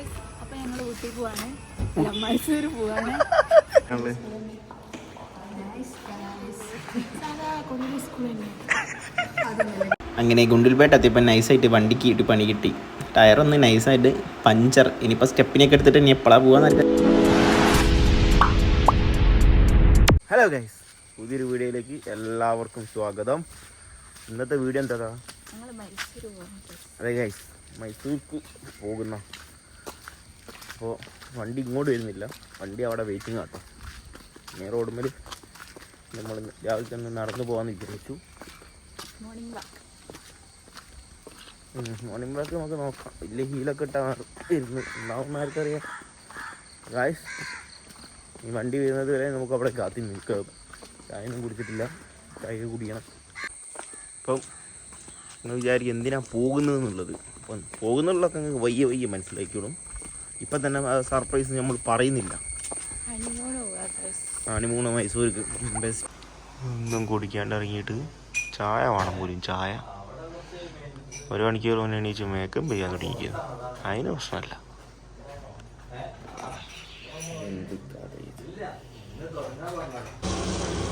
Guys അപ്പൊ ഞങ്ങൾ ഊട്ടി പോവാണ്. മൈസൂർ പോവാണ്. അങ്ങനെ ഗുണ്ടിൽപേട്ട് എത്തിയപ്പോൾ നൈസായിട്ട് വണ്ടിക്ക് ഇട്ട് പണി കിട്ടി. ടയറൊന്ന് നൈസായിട്ട് പഞ്ചർ ഇനിയിപ്പോൾ സ്റ്റെപ്പിനൊക്കെ എടുത്തിട്ട് ഇനി എപ്പോഴാണ് നല്ല ഹലോ ഗൈസ് പുതിയൊരു വീഡിയോയിലേക്ക് എല്ലാവർക്കും സ്വാഗതം. ഇന്നത്തെ വീഡിയോ എന്താ? ഞങ്ങൾ മൈസൂർ പോവാണ് അതെ ഗൈസ് മൈസൂർക്ക് പോകുന്ന അപ്പോൾ വണ്ടി ഇങ്ങോട്ട് വരുന്നില്ല. വണ്ടി അവിടെ വെയിറ്റിംഗ് ആട്ടോ നേരെ റോഡുമ്മൽ നമ്മൾ രാവിലെ തന്നെ നടന്നു പോകാമെന്ന് വിചാരിച്ചു. മോർണിംഗ് വാക്ക് നമുക്ക് നോക്കാം. വലിയ ഹീലൊക്കെ ഇട്ടാ ഇരുന്ന് ഉണ്ടാവുന്ന ആർക്കറിയാം. ഗായ്സ് ഈ വണ്ടി വരുന്നത് വരെ നമുക്ക് അവിടെ കാത്തി നിൽക്കാം. ചായ ഒന്നും കുടിച്ചിട്ടില്ല. ചായ കുടിക്കണം. അപ്പം നിങ്ങൾ വിചാരിക്കും എന്തിനാണ് പോകുന്നത് എന്നുള്ളത് അപ്പം പോകുന്നുള്ളതൊക്കെ നിങ്ങൾക്ക് വയ്യ വയ്യ മനസ്സിലാക്കിയോളും ഇപ്പം തന്നെ സർപ്രൈസ് നമ്മൾ പറയുന്നില്ല. ഹണിമൂണ് മൈസൂർക്ക് ബെസ്റ്റ് ഒന്നും കുടിക്കാണ്ട് ഇറങ്ങിയിട്ട് ചായ വേണം പോലും ചായ. ഒരു മണിക്കൂർ മുന്നേ എണീച്ച് മേക്കപ്പ് ചെയ്യാൻ തുടങ്ങിയിരിക്കുന്നു. അതിന് പ്രശ്നമല്ല.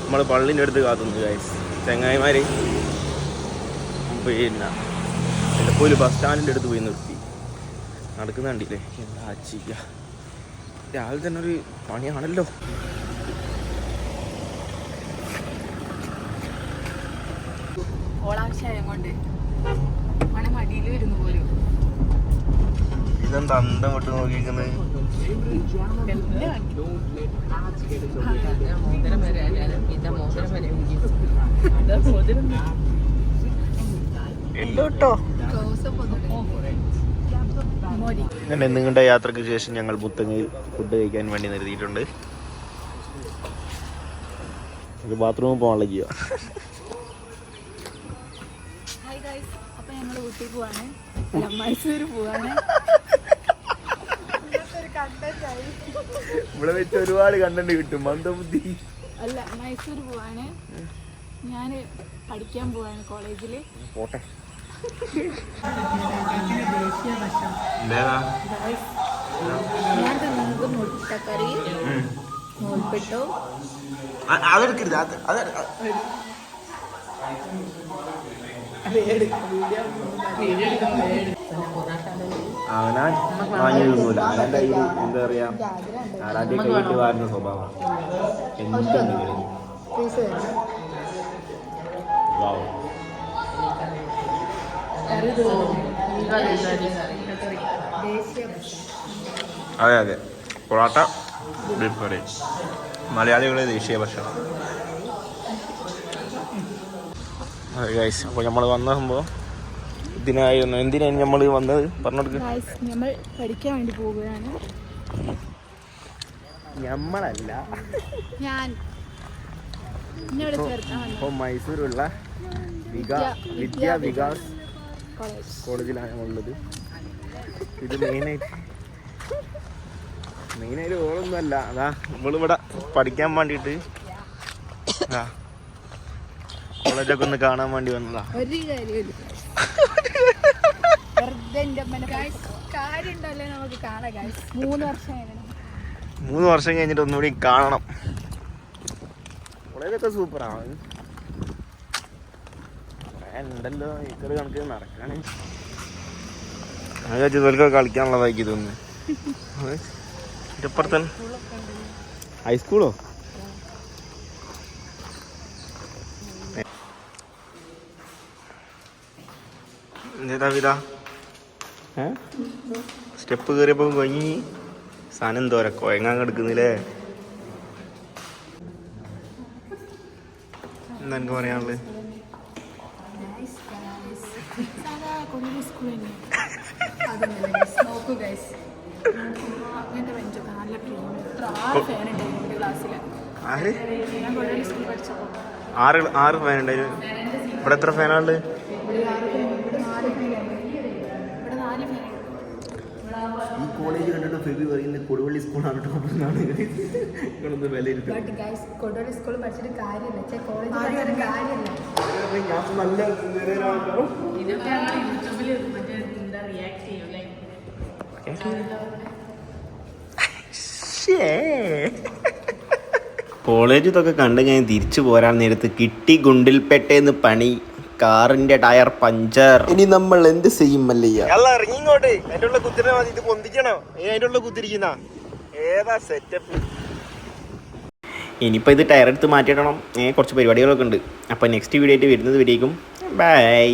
നമ്മൾ പള്ളിന്റെ അടുത്ത് കാത്തുന്നു ഗൈസ് ചെങ്ങായിമാര്. പിന്നെ പോയി ബസ് സ്റ്റാൻഡിന്റെ അടുത്ത് പോയി നിർത്തി. നടക്കുന്ന കണ്ടില്ലേ? എന്താ ചെയ്യ? രാവിലെ തന്നെ ഒരു പണിയാണല്ലോ. ഇതെന്താ അന്തം വിട്ട് നോക്കിയിരിക്കുന്നത് എന്തോട്ടോ? മോരി അങ്ങനെ നിങ്ങളുടെ യാത്രയ്ക്ക് ശേഷം ഞങ്ങൾ മുത്തങ്ങയിൽ ഫുഡ് കഴിക്കാൻ വേണ്ടി നിർത്തിയിട്ടുണ്ട്? ഒരു ബാത്റൂമിൽ പോകാനുള്ള ചെയ്യുക പോവാണ്. ഇവിടെ വെച്ച് ഒരുപാട് കണ്ടന്റ് കിട്ടും. മന്ദബുദ്ധി അല്ല മൈസൂർ പോവാണ്. ഞാൻ പഠിക്കാൻ പോവാണ് കോളേജിൽ പോട്ടെ. ഞാൻ തിന്നത് മുട്ടക്കറി. നൂൽപ്പെട്ടോ. അതെടുക്കരുത്. അത് അത് അവനാൻ വാങ്ങിയൊന്നുമില്ല ആരാന്റെ കയ്യിൽ എന്താ പറയാ ആരാന്റെ കയ്യിൽ വാരുന്ന സ്വഭാവം എന്തുണ്ടെങ്കിലും അതെ അതെ. പൊറാട്ട ബീഫ് കറി മലയാളികളെ ദേശീയ ഭക്ഷണം. അപ്പൊ ഗൈസ് അപ്പോൾ നമ്മൾ വന്ന സംഭവം ഇതിനായിരുന്നു എന്തിനാണ് നമ്മൾ വന്നത്? പറഞ്ഞെടുക്ക്. നമ്മൾ പഠിക്കാൻ വേണ്ടി പോവുകയാണ്. നമ്മളല്ല ഞാൻ ഇപ്പോൾ മൈസൂരുള്ള വിദ്യാ വികാസ് കോളേജിലാണ് ഉള്ളത് ഇത് മെയിനായിട്ട് മെയിനായിട്ട് ഓളൊന്നുമല്ല. അതാ ഇവളിവിടെ പഠിക്കാൻ വേണ്ടിയിട്ട് ആ കോളേജൊക്കെ ഒന്ന് കാണാൻ വേണ്ടി വന്നതാ. ഒരു കാര്യമില്ല മൂന്ന് വർഷം കഴിഞ്ഞിട്ട് ഒന്നുകൂടി കാണണം. കോളേജൊക്കെ സൂപ്പറാണ് ഉണ്ടല്ലോ. ഏക്കർ കണക്ക് നടക്കാണ്. ഞാൻ ഇതൊക്കെ കളിക്കാനുള്ളതാക്കി തോന്നുന്നു ഇപ്പുറത്തന്നെ ഹൈസ്കൂളോ എന്താ സ്റ്റെപ്പ് കയറിയപ്പോ കൊങ്ങി സാധനം എന്തോര കൊയങ്ങാൻ കിടക്കുന്നില്ലേ? എന്താ എനിക്ക് പറയാനുള്ളത്? സാധാ കൊല്ലം സ്കൂൾ തന്നെ നോക്കൂ ഗൈസ് അങ്ങനത്തെ ബെഞ്ചൊക്കെ നല്ല പ്രീമിയം എത്ര ആറ് ഫാൻ ഉണ്ടായിരുന്നു എന്റെ ക്ലാസ്സിൽ ആര്? ഞാൻ പഠിച്ചപ്പോൾ ആറ് ആറ് ഫാൻ ഉണ്ടായിരുന്നു ഇവിടെ എത്ര ഫാനാണ് ഇവിടെ ആറ് fan, ഇവിടെ നാല് ഫാനുണ്ട് ഈ കോളേജ് കണ്ടിട്ട് ഫെബി പറയുന്നത് കൊടുവള്ളി സ്കൂളാണ് ടോപ്പ് എന്നാണ് നിങ്ങളൊന്ന് വിലയിരുത്തുന്നത് കൊടുവള്ളി സ്കൂളിൽ പഠിച്ചിട്ട് കാര്യമില്ല. ചെ കോളേജ് പഠിച്ചിട്ട് കാര്യമില്ല. ഞാൻ നല്ല ഇതൊക്കെ യൂട്യൂബിൽ മറ്റേ എന്താ റിയാക്ട് ചെയ്യും ലൈക്ക് കോളേജ് ഇതൊക്കെ കണ്ടു ഞാൻ തിരിച്ചു പോരാൻ നേരത്ത് കിട്ടി ഗുണ്ടിൽപ്പെട്ടേന്ന് പണി. കാറിന്റെ ടയർ പഞ്ചർ. ഇനി നമ്മൾ എന്ത് ചെയ്യും മല്ലയ്യ? ഇനിയിപ്പോ അതിന്റെ ഉള്ള കുത്തിരി ഇത് പൊന്തിക്കണോ. ഏ അതിന്റെ ഉള്ള കുത്തിരിക്കുന്ന. ഏതാ സെറ്റപ്പ് ഇനിയിപ്പോൾ ഇത് ടയർ എടുത്ത് മാറ്റിയിടണം. കുറച്ച് പരിപാടികളൊക്കെ ഉണ്ട്. അപ്പോൾ നെക്സ്റ്റ് വീഡിയോ ആയിട്ട് വരുന്നത് വരേക്കും. ബൈ